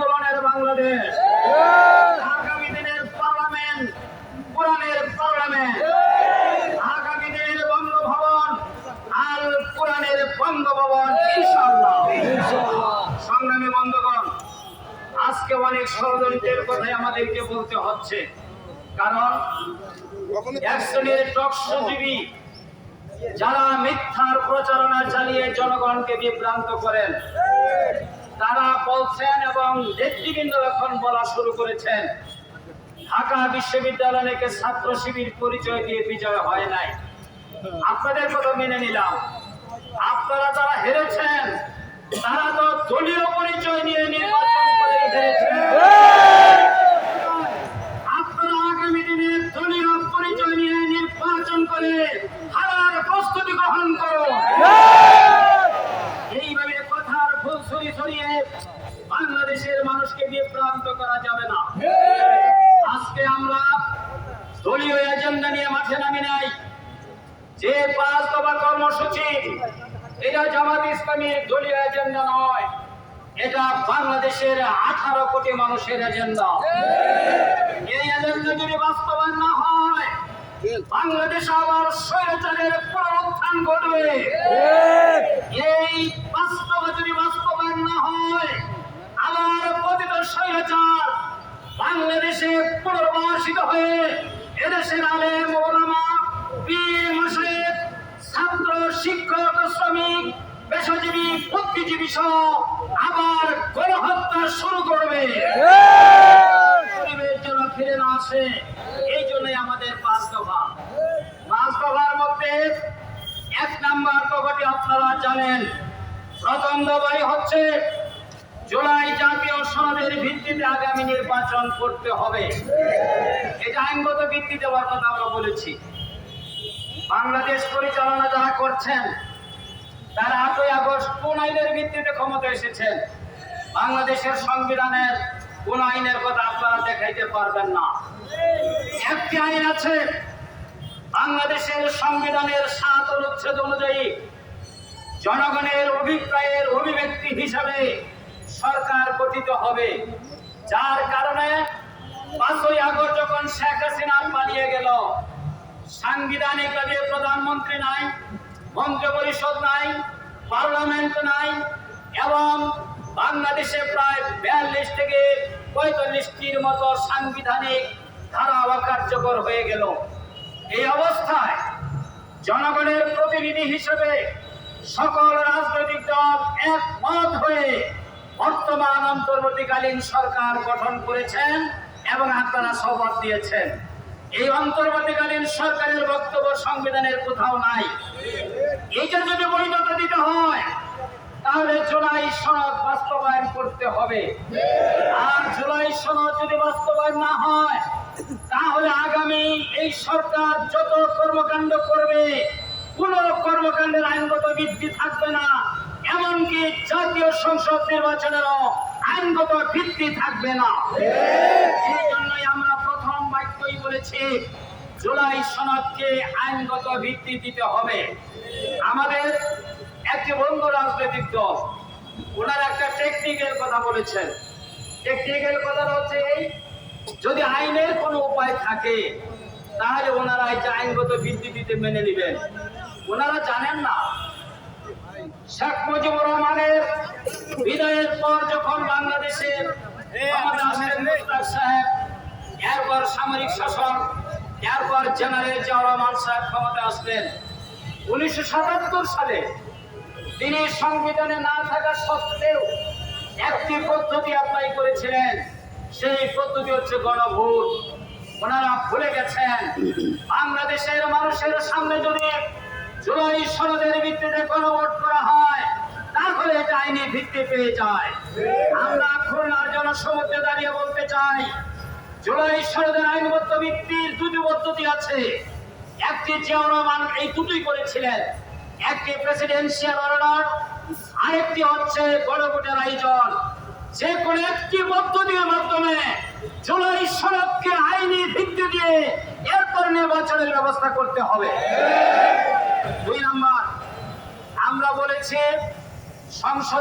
আন্দোলনের বাংলাদেশ। আগামী দিনের পার্লামেন্ট কোরআনের পার্লামেন্ট। আগামী দিনের বঙ্গভবন আল কোরআনের বঙ্গভবন ইনশাআল্লাহ। সংগ্রামী বন্ধগণ আজকে অনেক ষড়যন্ত্রের কথাই আমাদেরকে বলতে হচ্ছে। কারণ এক শ্রেণির টকশজীবী যারা মিথ্যার প্রচারণা চালিয়ে জনগণকে বিভ্রান্ত করেন তারা বলছেন এবং নেতৃবৃন্দ এখন বলা শুরু করেছেন, ঢাকা বিশ্ববিদ্যালয় নাকি ছাত্র শিবির পরিচয় দিয়ে বিজয় হয় নাই? আপনাদের কথা মেনে নিলাম। আপনারা যারা হেরেছেন, তারা তো দলীয় পরিচয় নিয়ে নির্বাচন করে হেরেছেন আপনারা আগামী দিনে দলীয় পরিচয় নিয়ে নির্বাচন করে হারার প্রস্তুতি গ্রহণ করুন এইভাবে কথার ফুল ছড়িয়ে ছড়িয়ে বাংলাদেশের মানুষকে বিভ্রান্ত করা যাবে না আজকে আমরা দলীয় এজেন্ডা নিয়ে মাঠে নামি নাই। যে পাঁচ দফা কর্মসূচি, এটা জামাত ইসলামীর দলীয় এজেন্ডা নয়, এটা বাংলাদেশের আঠারো কোটি মানুষের এজেন্ডা। এই এজেন্ডা যদি বাস্তবায়ন না হয়, বাংলাদেশ আবার স্বৈরাচারের পুনরুত্থান ঘটবে। এই বাস্তব যদি বাস্তবায়ন না হয়, আবার পতিত স্বৈরাচার বাংলাদেশে পুনর্বাসিত হয়ে এদেশের আলেম ওলামা, পীর মাসায়েক ছাত্র, শিক্ষক, শ্রমিক, পেশাজীবী, বুদ্ধিজীবী সহ আবার গণহত্যা শুরু করবে। যেন ফিরে না আসে, এই জন্যই আমাদের পাঁচ দফা। পাঁচ দফার মধ্যে এক নাম্বার দফাটি আপনারা জানেন। প্রথম দফাই হচ্ছে জুলাই জাতীয় সনদের ভিত্তিতে আগামী নির্বাচন করতে হবে। এটা আইনগত ভিত্তি দেওয়ার কথা আমরা বলেছি। বাংলাদেশ পরিচালনা যারা করছেন, তারা আটই আগস্ট কোন আইনের ভিত্তিতে ক্ষমতা এসেছেন? বাংলাদেশের সংবিধানের কোন আইনের কথা আপনারা দেখাইতে পারবেন না। একটি আইন আছে, বাংলাদেশের সংবিধানের সাত অনুচ্ছেদ অনুযায়ী জনগণের অভিপ্রায়ের অভিব্যক্তি হিসাবে সরকার গঠিত হবে। যার কারণে পাঁচই আগস্ট যখন শেখ হাসিনা পালিয়ে গেল, সাংবিধানিক প্রধানমন্ত্রী নাই মন্ত্রী পরিষদ নাই, পার্লামেন্ট নাই, এবং বাংলাদেশে প্রায় বিয়াল্লিশ থেকে পঁয়তাল্লিশটির মতো সাংবিধানিক ধারা কার্যকর হয়ে গেল। এই অবস্থায় জনগণের প্রতিনিধি হিসেবে সকল রাজনৈতিক দল একমত হয়ে বর্তমান অন্তর্বর্তীকালীন সরকার গঠন করেছেন এবং আপনারা শপথ দিয়েছেন। এই অন্তর্বর্তীকালীন সরকারের বক্তব্য সংবিধানের কোথাও নাই। এইটা যদি বৈধতা দিতে হয়, তাহলে জুলাই সনদ বাস্তবায়ন করতে হবে। আর জুলাই সনদ যদি বাস্তবায়ন না হয়, তাহলে আগামী এই সরকার যত কর্মকাণ্ড করবে, কোন কর্মকাণ্ডের আইনগত ভিত্তি থাকবে না। এমনকি জাতীয় সংসদ নির্বাচনেরও আইনগত ভিত্তি থাকবে না? এই জন্যই আমরা প্রথম বাক্যই বলেছি, জুলাই সনদকে আইনগত ভিত্তি দিতে হবে। আমাদের একটি বন্ধু রাজনৈতিক দল, ওনার একটা টেকনিক্যাল কথা বলেছেন। টেকনিক্যাল কথা হচ্ছে এই, যদি আইনের কোনো উপায় থাকে, তাহলে ওনারা এটা আইনগত ভিত্তি দিতে মেনে নেবেন। ওনারা জানেন না। শেখ মুজিবুর রহমানের বিদায়ের পর যখন বাংলাদেশে ক্ষমতা আসেন সাহেব, এরপর সামরিক শাসন, এরপর জেনারেল জিয়াউর সাহেব ক্ষমতা আসলেন, উনিশশো সাতাত্তর সালে তিনি সংবিধানে না থাকা সত্ত্বেও একটি পদ্ধতি অ্যাপ্লাই করেছিলেন। সেই পদ্ধতি হচ্ছে গণভোট। ওনারা ভুলে গেছেন, বাংলাদেশের মানুষের সামনে যদি জুলাই সনদের ভিত্তিতে গণভোট করা তাহলে এটা আইনি ভিত্তি পেয়ে যায়। আমরা খুলনার জনসমুদ্রে দাঁড়িয়ে বলতে চাই, জুলাই সনদের আইনবদ্ধ ভিত্তির দুটি পদ্ধতি আছে। একটি জিয়াউর এই দুটোই করেছিলেন। একটি প্রেসিডেন্সিয়াল অর্ডার আরেকটি হচ্ছে গণভোটের আয়োজন। যে কোন একটি পদ্ধতির মাধ্যমে জুলাই সড়ককে আইনি ভিত্তি দিয়ে এরপর নির্বাচনের ব্যবস্থা করতে হবে। দুই নম্বর, আমরা বলেছি সংসদ